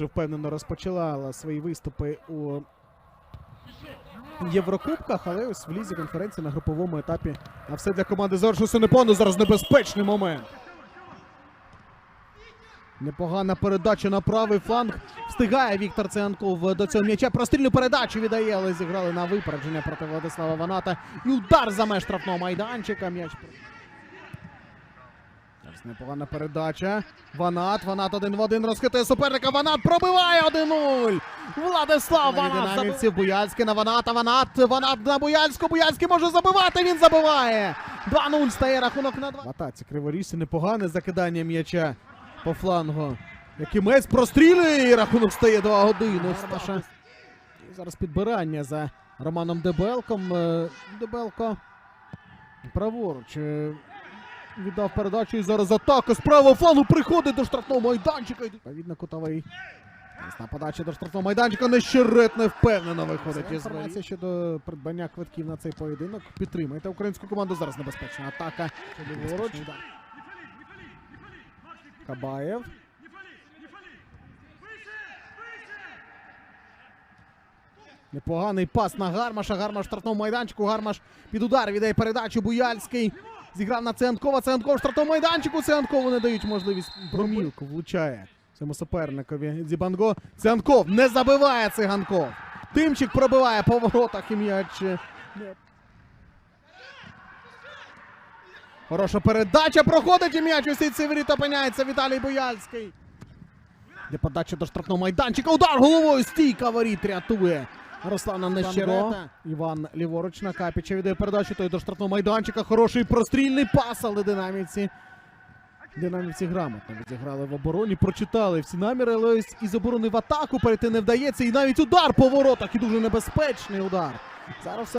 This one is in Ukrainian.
дуже впевнено розпочала свої виступи у Єврокубках, але ось в лізі конференції на груповому етапі. А все для команди Зоршу Синепону. Зараз небезпечний момент. Непогана передача на правий фланг. Встигає Віктор Циганков до цього м'яча. Прострільну передачу віддає, але зіграли на випередження проти Владислава Ваната. І удар за меж штрафного майданчика. М'яч. Зараз непогана передача. Ванат. Ванат один в один розхитує суперника. Ванат пробиває 1-0. Владислав Ванат. Динамівців Буяльський на Ваната. Ванат. Ванат на Буяльську. Буяльський може забивати. Він забиває. 2-0 стає рахунок на 2. В атаці Криворіжці непогане закидання м'яча по флангу. Якимець прострілює і рахунок стає 2-1. Сташа. Зараз підбирання за Романом Дебелком. Е, Дебелко праворуч. Віддав передачу і зараз атака з правого флангу приходить до штрафного майданчика. Відповідно, кутовий. Ясна подача до штрафного майданчика. Нещерет не впевнено виходить із інформація щодо придбання квитків на цей поєдинок. Підтримайте українську команду. Зараз небезпечна атака. Ліворуч. Кабаєв. Непоганий пас на Гармаша. Гармаш в штрафному майданчику. Гармаш під удар віддає передачу. Буяльський. Зіграв на Циганкова. Циганков в штрафному майданчику. Циганкову не дають можливість. Промілку влучає цьому суперникові. Дзібанго. Циганков не забиває Циганков. Тимчик пробиває по воротах і м'яч. Хороша передача. Проходить і м'яч. У сітці воріт опиняється Віталій Буяльський. Де подача до штрафного майданчика. Удар головою. Стійка воріт рятує. Руслана Нещерета. Іван ліворуч на Капіча віддає передачу. Той до штрафного майданчика. Хороший прострільний пас, але динамівці. Динамівці грамотно відіграли в обороні, прочитали всі наміри, але ось із оборони в атаку перейти не вдається. І навіть удар по воротах, і дуже небезпечний удар. Зараз все